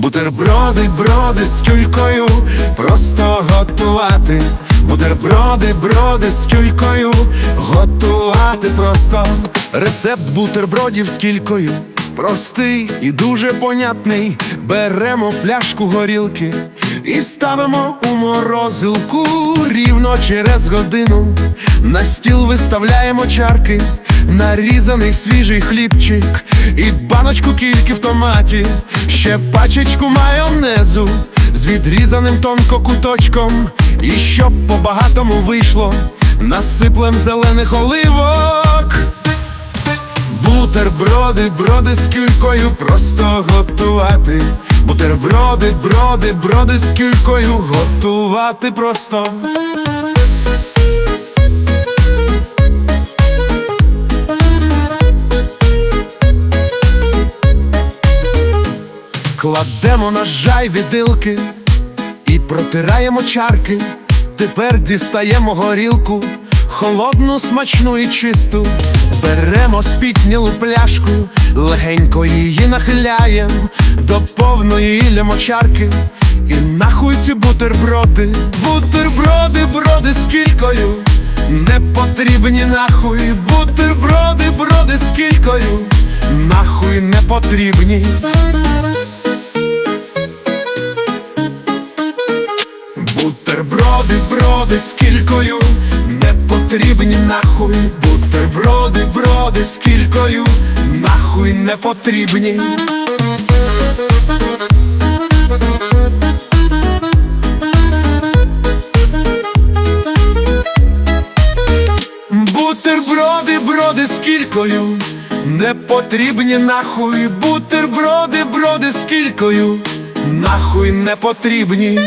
Бутерброди, броди з кюлькою, просто готувати. Бутерброди, броди з кюлькою, готувати просто. Рецепт бутербродів з кількою. Простий і дуже понятний. Беремо пляшку горілки і ставимо у морозилку рівно через годину. На стіл виставляємо чарки, нарізаний свіжий хлібчик і баночку кільки в томаті, ще пачечку майонезу з відрізаним тонко куточком. І щоб по-багатому вийшло, насиплем зелених оливок. Бутерброди, броди з кюлькою просто готувати. Бутерброди, броди, броди з кюлькою готувати просто. Кладемо на жай відилки і протираємо чарки. Тепер дістаємо горілку, холодну, смачну і чисту. Беремо спітнілу пляшку, легенько її нахиляєм до повної лємо чарки. І нахуй ці бутерброди, бутерброди, броди з кількою, не потрібні нахуй, бутерброди, броди з кількою, нахуй не потрібні. Бутерброди, броди з кількою, не потрібні нахуй. Бутерброди, броди з кількою, нахуй не потрібні. Бутерброди, броди з кількою, не потрібні нахуй. Бутерброди, броди з кількою, нахуй не потрібні.